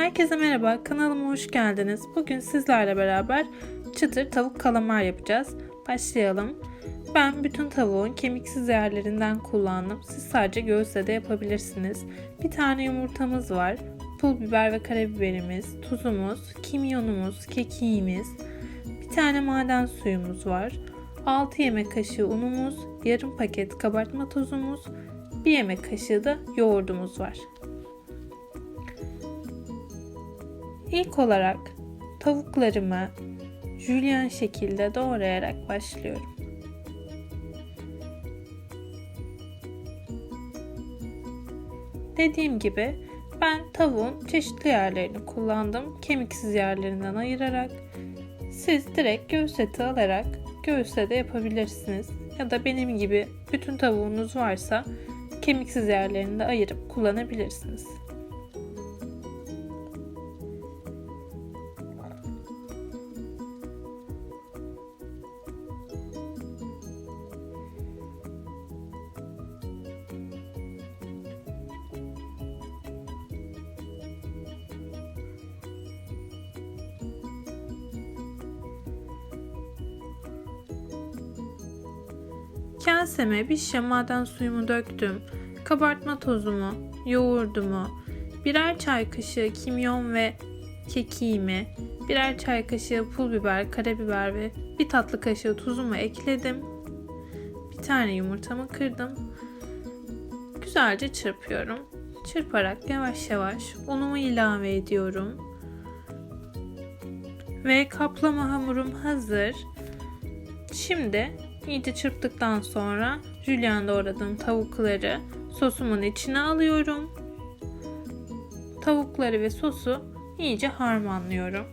Herkese merhaba, kanalıma hoş geldiniz. Bugün sizlerle beraber çıtır tavuk kalamar yapacağız. Başlayalım. Ben bütün tavuğun kemiksiz yerlerinden kullandım. Siz sadece göğüsle de yapabilirsiniz. Bir tane yumurtamız var. Pul biber ve karabiberimiz, tuzumuz, kimyonumuz, kekiğimiz, bir tane maden suyumuz var. 6 yemek kaşığı unumuz, yarım paket kabartma tozumuz, 1 yemek kaşığı da yoğurdumuz var. İlk olarak tavuklarımı jülyen şekilde doğrayarak başlıyorum. Dediğim gibi ben tavuğun çeşitli yerlerini kullandım. Kemiksiz yerlerinden ayırarak. Siz direkt göğüs eti alarak göğüste de yapabilirsiniz. Ya da benim gibi bütün tavuğunuz varsa kemiksiz yerlerini de ayırıp kullanabilirsiniz. Kaseme bir şişe suyumu döktüm. Kabartma tozumu, yoğurdumu, birer çay kaşığı kimyon ve kekiğimi, birer çay kaşığı pul biber, karabiber ve bir tatlı kaşığı tuzumu ekledim. Bir tane yumurtamı kırdım. Güzelce çırpıyorum. Çırparak yavaş yavaş unumu ilave ediyorum. Ve kaplama hamurum hazır. Şimdi İyice çırptıktan sonra jülyen doğradığım tavukları sosumun içine alıyorum. Tavukları ve sosu iyice harmanlıyorum.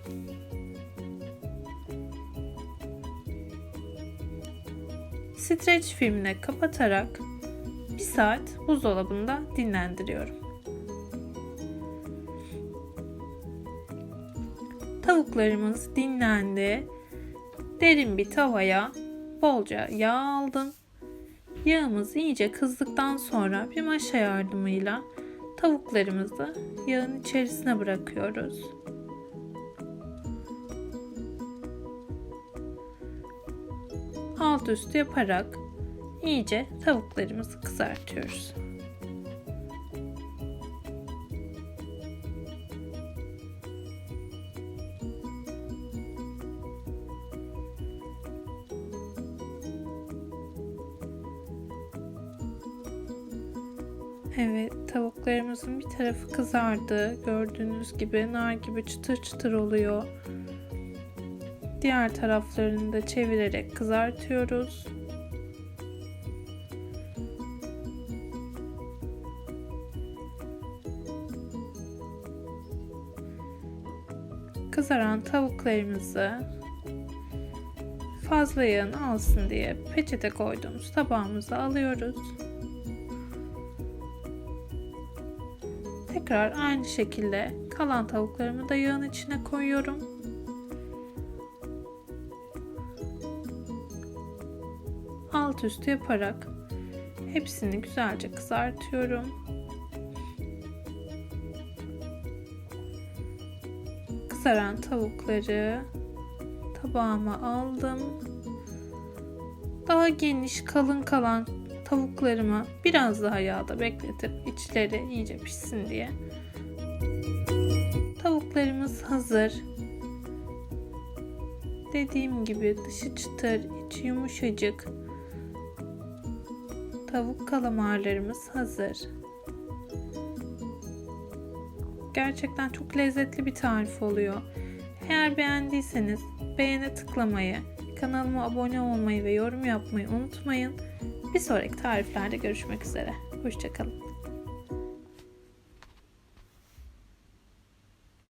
Streç filmle kapatarak bir saat buzdolabında dinlendiriyorum. Tavuklarımız dinlendi. Derin bir tavaya bolca yağ aldım. Yağımız iyice kızdıktan sonra bir maşa yardımıyla tavuklarımızı yağın içerisine bırakıyoruz. Alt üst yaparak iyice tavuklarımızı kızartıyoruz. Evet, tavuklarımızın bir tarafı kızardı. Gördüğünüz gibi nar gibi çıtır çıtır oluyor. Diğer taraflarını da çevirerek kızartıyoruz. Kızaran tavuklarımızı fazla yağını alsın diye peçete koyduğumuz tabağımıza alıyoruz. Tekrar aynı şekilde kalan tavuklarımı da yağın içine koyuyorum. Alt üstü yaparak hepsini güzelce kızartıyorum. Kızaran tavukları tabağıma aldım. Daha geniş, kalın kalan tavuklarımı biraz daha yağda bekletip içleri iyice pişsin diye. Tavuklarımız hazır. Dediğim gibi dışı çıtır, içi yumuşacık. Tavuk kalamarlarımız hazır. Gerçekten çok lezzetli bir tarif oluyor. Eğer beğendiyseniz beğene tıklamayı, kanalıma abone olmayı ve yorum yapmayı unutmayın. Bir sonraki tariflerde görüşmek üzere. Hoşçakalın.